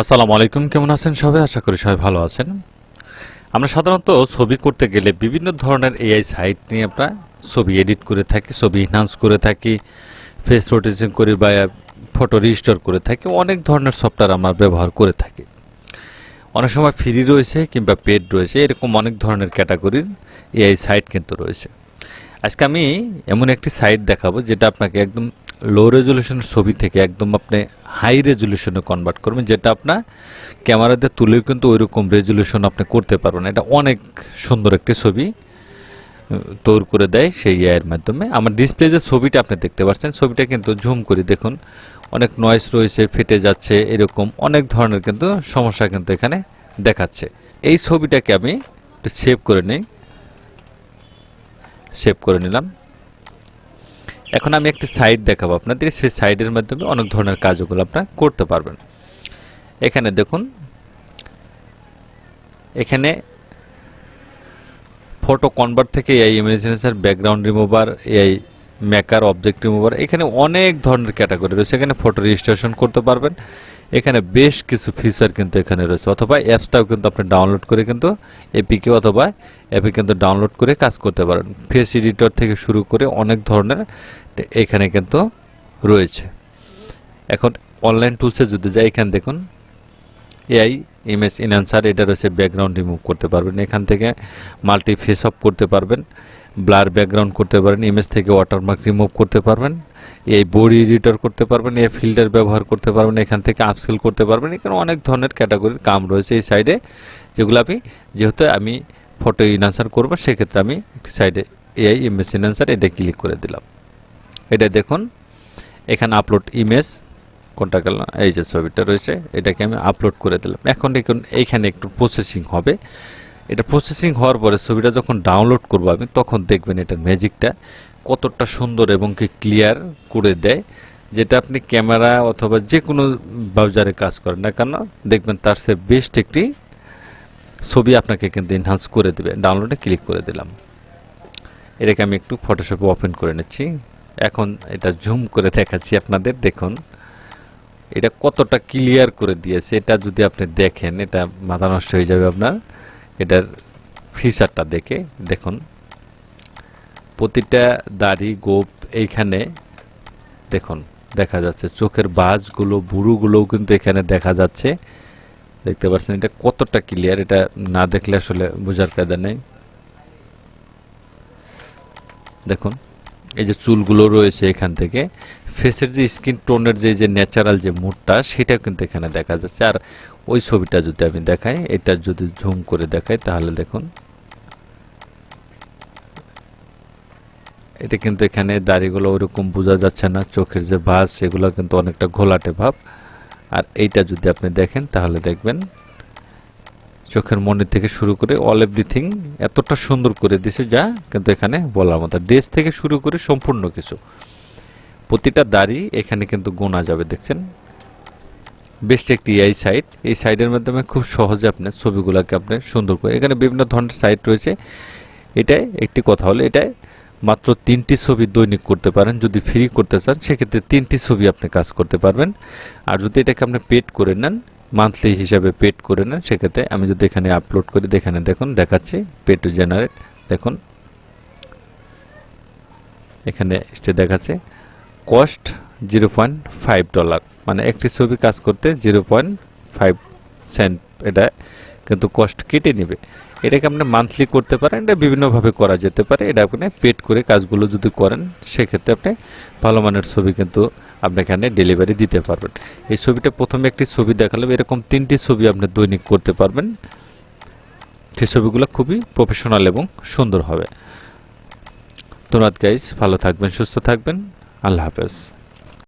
আসসালামু আলাইকুম, কেমন আছেন সবাই? আশা করি সবাই ভালো আছেন। আমরা সাধারণত ছবি করতে গেলে বিভিন্ন ধরনের এআই সাইট নিয়ে আমরা ছবি এডিট করে থাকি, ছবি ইনহান্স করে থাকি ফেস রোটেশন করি বা ফটো রিস্টোর করে থাকি, অনেক ধরনের সফটওয়্যার আমরা ব্যবহার করে থাকি। অনেক সময় ফ্রি রয়েছে কিংবা পেড রয়েছে, এরকম অনেক ধরনের ক্যাটাগরির এআই সাইট কিন্তু রয়েছে। আজকে আমি এমন একটি সাইট দেখাবো, যেটা আপনাকে একদম লো রেজলিউশনের ছবি থেকে একদম আপনি হাই রেজলিউশনে কনভার্ট করবেন, যেটা আপনার ক্যামেরাতে তুলেও কিন্তু ওইরকম রেজলিউশন আপনি করতে পারবেন এটা অনেক সুন্দর একটি ছবি তৈরি করে দেয় সেই এর মাধ্যমে। আমার ডিসপ্লে যে ছবিটা আপনি দেখতে পাচ্ছেন, ছবিটা কিন্তু জুম করে দেখুন, অনেক নয়েস রয়েছে ফেটে যাচ্ছে, এরকম অনেক ধরনের কিন্তু সমস্যা কিন্তু এখানে দেখাচ্ছে। এই ছবিটাকে আমি একটু সেভ করে নিই সেভ করে নিলাম। এখন আমি একটি সাইট দেখাবো আপনাদের। সেই সাইটের মাধ্যমে অনেক ধরনের কাজগুলো আপনারা করতে পারবেন। এখানে দেখুন, এখানে ফটো কনভার্ট থেকে এই imagination background remover AI maker object remover এখানে অনেক ধরনের ক্যাটাগরি রয়েছে। এখানে ফটো রেজিস্ট্রেশন করতে পারবেন। এখানে বেশ কিছু ফিচার কিন্তু এখানে রয়েছে। অথবা অ্যাপসটাও কিন্তু আপনি ডাউনলোড করে কিন্তু এপিকে অথবা অ্যাপে কিন্তু ডাউনলোড করে কাজ করতে পারেন। ফেস এডিটর থেকে শুরু করে অনেক ধরনের এখানে কিন্তু রয়েছে। এখন অনলাইন টুলসে যদি যাই, এখানে দেখুন এআই ইমেজ ইনআনসার এটা রয়েছে ব্যাকগ্রাউন্ড রিমুভ করতে পারবেন। এখান থেকে মাল্টি ফেস অফ করতে পারবেন। ব্লার ব্যাকগ্রাউন্ড করতে পারেন। ইমেজ থেকে ওয়াটারমার্ক রিমুভ করতে পারবেন। এই বডি এডিটর করতে পারবেন, এই ফিল্টার ব্যবহার করতে পারবেন, এখান থেকে আপসেল করতে পারবেন, এখানে অনেক ধরনের ক্যাটাগরির কাম রয়েছে এই সাইডে যেগুলো আমি, যেহেতু আমি ফটো ইনআনসার করব, সেক্ষেত্রে আমি সাইডে এআই ইমেজ ইনআনসার এটা ক্লিক করে দিলাম। এটা দেখুন, এখানে আপলোড ইমেজ কোনটা গেল এই যে ছবিটা রয়েছে, এটাকে আমি আপলোড করে দিলাম। এখন দেখুন এইখানে একটু প্রসেসিং হবে। এটা প্রসেসিং হওয়ার পরে ছবিটা যখন ডাউনলোড করব আমি, তখন দেখবেন এটার ম্যাজিকটা কতটা সুন্দর এবং কি ক্লিয়ার করে দেয়, যেটা আপনি ক্যামেরা অথবা যে কোনো ব্রাউজারে কাজ করেন না কেন, দেখবেন তার সে বেস্ট একটি ছবি আপনাকে কিন্তু এনহান্স করে দেবে। ডাউনলোডে ক্লিক করে দিলাম। এটাকে আমি একটু ফটোশপে ওপেন করে নিচ্ছি। এখন এটা জুম করে দেখাচ্ছি আপনাদের, দেখুন। এটা কতটা ক্লিয়ার করে দিয়েছে, এটা যদি আপনি দেখেন, এটা মাথা নষ্ট হয়ে যাবে আপনার। এটার ফিচারটা দেখে, দেখুন। প্রতিটা দাড়ি, গোপ এইখানে, দেখুন, দেখা যাচ্ছে। চোখের বাজগুলো বুড়ুগুলোও কিন্তু এখানে দেখা যাচ্ছে। দেখতে পাচ্ছেন, এটা কতটা ক্লিয়ার এটা না দেখলে আসলে বোঝার কায়দা নেই। দেখুন, এই যে চুলগুলো রয়েছে এখান থেকে ফেসের যে স্কিন টোনের যে যে ন্যাচারাল যে মুডটা সেটা কিন্তু এখানে দেখা যাচ্ছে। আর ওই ছবিটা যদি আমি দেখাই, এটা যদি ঝুম করে দেখাই, তাহলে দেখুন এটা কিন্তু এখানে দাড়িগুলো ওরকম বোঝা যাচ্ছে না, চোখের যে ভাঁজ, সেগুলো কিন্তু অনেকটা ঘোলাটে ভাব। আর এইটা যদি আপনি দেখেন, তাহলে দেখবেন চোখের মনে থেকে শুরু করে অল এভরিথিং এতটা সুন্দর করে দিছে যা কিন্তু এখানে বলার মতো। ড্রেস থেকে শুরু করে সম্পূর্ণ কিছু। প্রতিটা দাড়ি এখানে কিন্তু গোনা যাবে, দেখছেন? বেস্ট একটি এই সাইট এই সাইটের মাধ্যমে খুব সহজে আপনি ছবিগুলোকে আপনি সুন্দর করে এখানে বিভিন্ন ধরনের সাইট রয়েছে। এটাই একটি কথা হলো, এটাই মাত্র তিনটি ছবি দৈনিক করতে পারেন। যদি ফ্রি করতে চান, সেক্ষেত্রে তিনটি ছবি আপনি কাজ করতে পারবেন। আর যদি এটাকে আপনি পেড করে নেন মান্থলি হিসাবে পেড করে নেন, সেক্ষেত্রে আমি যদি এখানে আপলোড করি, এখানে দেখুন, দেখাচ্ছি পে টু জেনারেট দেখুন। এখানে স্টে দেখাচ্ছে cost zero point five dollar মানে একটি ছবি কাজ করতে জিরো পয়েন্ট ফাইভ সেন্ট এটা কিন্তু কস্ট কেটে নেবে। এটাকে আপনি মান্থলি করতে পারেন, এটা বিভিন্নভাবে করা যেতে পারে। এটা আপনি পেড করে কাজগুলো যদি করেন, সেক্ষেত্রে আপনি ভালো মানের ছবি কিন্তু আপনি এখানে ডেলিভারি দিতে পারবেন। এই ছবিটা প্রথমে একটি ছবি দেখালাম, এরকম তিনটি ছবি আপনি দৈনিক করতে পারবেন। সেই ছবিগুলো খুবই প্রফেশনাল এবং সুন্দর হবে। ধন্যবাদ গাইজ ভালো থাকবেন, সুস্থ থাকবেন। আল্লাহ হাফেজ।